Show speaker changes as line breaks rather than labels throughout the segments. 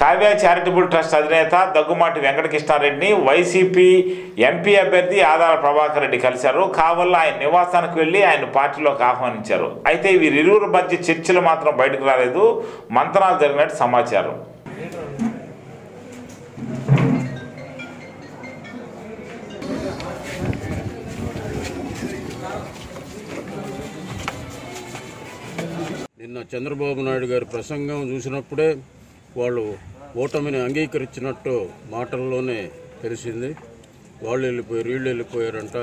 Kavya charitable trust అధినేత Daggumati వెంకటకృష్ణారెడ్డిని YCP MP అభ్యర్థి ఆదాల ప్రభాకర్ రెడ్డి కలిశారు. కావల్ల ఆయన నివాసానికి వెళ్ళి ఆయన పార్టీలోకి ఆహ్వానించారు. అయితే వీరిరువురు మధ్య చర్చలు మాత్రం బయటకు రాలేదు. మంతనాలు జరిగినట్టు సమాచారం.
నిన్న చంద్రబాబు నాయుడు గారి ప్రసంగం చూసినప్పుడే వాళ్ళు ఓటమిని అంగీకరించినట్టు మాటల్లోనే తెలిసింది. వాళ్ళు వెళ్ళిపోయారు వీళ్ళు వెళ్ళిపోయారంట.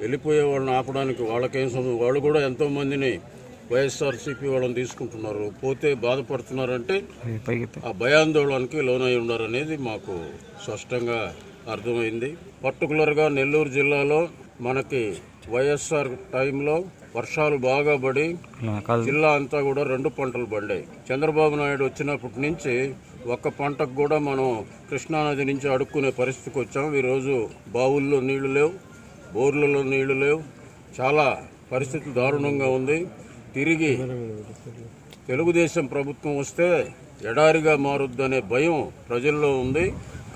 వెళ్ళిపోయే వాళ్ళని ఆపడానికి వాళ్ళకేం సంబంధం? వాళ్ళు కూడా ఎంతో మందిని వైఎస్ఆర్సీపీ వాళ్ళని తీసుకుంటున్నారు. పోతే బాధపడుతున్నారంటే ఆ భయాందోళనకి లోనై ఉన్నారనేది మాకు స్పష్టంగా అర్థమైంది. పర్టికులర్గా నెల్లూరు జిల్లాలో మనకి వైఎస్ఆర్ టైంలో వర్షాలు బాగా పడి జిల్లా అంతా కూడా రెండు పంటలు పండాయి. చంద్రబాబు నాయుడు వచ్చినప్పటి నుంచి ఒక్క పంటకు కూడా మనం కృష్ణానది నుంచి అడుక్కునే పరిస్థితికి వచ్చాం. ఈరోజు బావుల్లో నీళ్ళు లేవు బోర్లలో నీళ్ళు లేవు. చాలా పరిస్థితి దారుణంగా ఉంది. తిరిగి తెలుగుదేశం ప్రభుత్వం వస్తే ఎడారిగా మారుద్దనే భయం ప్రజల్లో ఉంది.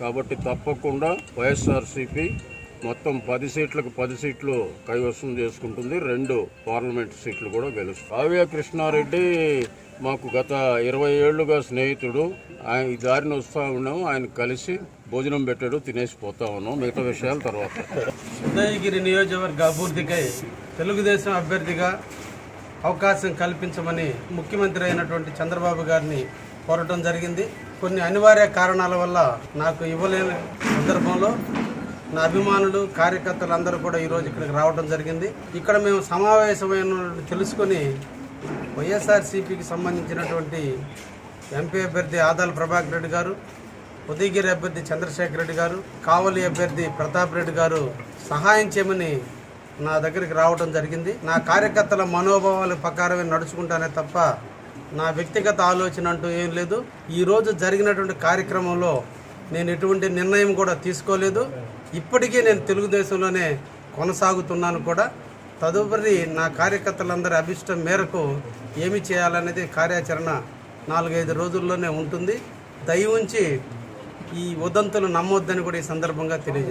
కాబట్టి తప్పకుండా వైఎస్ఆర్సీపీ మొత్తం పది సీట్లకు పది సీట్లు కైవసం చేసుకుంటుంది. రెండు పార్లమెంట్ సీట్లు కూడా గెలుస్తుంది. కావ్య కృష్ణారెడ్డి మాకు గత ఇరవై ఏళ్ళుగా స్నేహితుడు. ఆయన ఈ దారిని వస్తా ఉన్నాము ఆయన కలిసి భోజనం పెట్టాడు తినేసి పోతా ఉన్నాం. మిగతా విషయాల తర్వాత.
ఉదయగిరి నియోజకవర్గ అభివృద్ధికై తెలుగుదేశం అభ్యర్థిగా అవకాశం కల్పించమని ముఖ్యమంత్రి అయినటువంటి చంద్రబాబు గారిని కోరటం జరిగింది. కొన్ని అనివార్య కారణాల వల్ల నాకు ఇవ్వలేని సందర్భంలో నా అభిమానులు కార్యకర్తలు అందరూ కూడా ఈరోజు ఇక్కడికి రావడం జరిగింది. ఇక్కడ మేము సమావేశమైన తెలుసుకొని వైఎస్ఆర్సీపీకి సంబంధించినటువంటి ఎంపీ అభ్యర్థి ఆదాల ప్రభాకర్ రెడ్డి గారు ఉదయగిరి అభ్యర్థి చంద్రశేఖర్ రెడ్డి గారు కావలి అభ్యర్థి ప్రతాప్ రెడ్డి గారు సహాయం చేయమని నా దగ్గరికి రావడం జరిగింది. నా కార్యకర్తల మనోభావాల ప్రకారమే నడుచుకుంటానే తప్ప నా వ్యక్తిగత ఆలోచన అంటూ ఏం లేదు. ఈరోజు జరిగినటువంటి కార్యక్రమంలో నేను ఎటువంటి నిర్ణయం కూడా తీసుకోలేదు. ఇప్పటికీ నేను తెలుగుదేశంలోనే కొనసాగుతున్నాను కూడా. తదుపరి నా కార్యకర్తలందరి అభిష్టం మేరకు ఏమి చేయాలనేది కార్యాచరణ నాలుగైదు రోజుల్లోనే ఉంటుంది. దయ ఉంచి ఈ ఉదంతులు నమ్మొద్దని కూడా ఈ సందర్భంగా తెలియజేస్తాను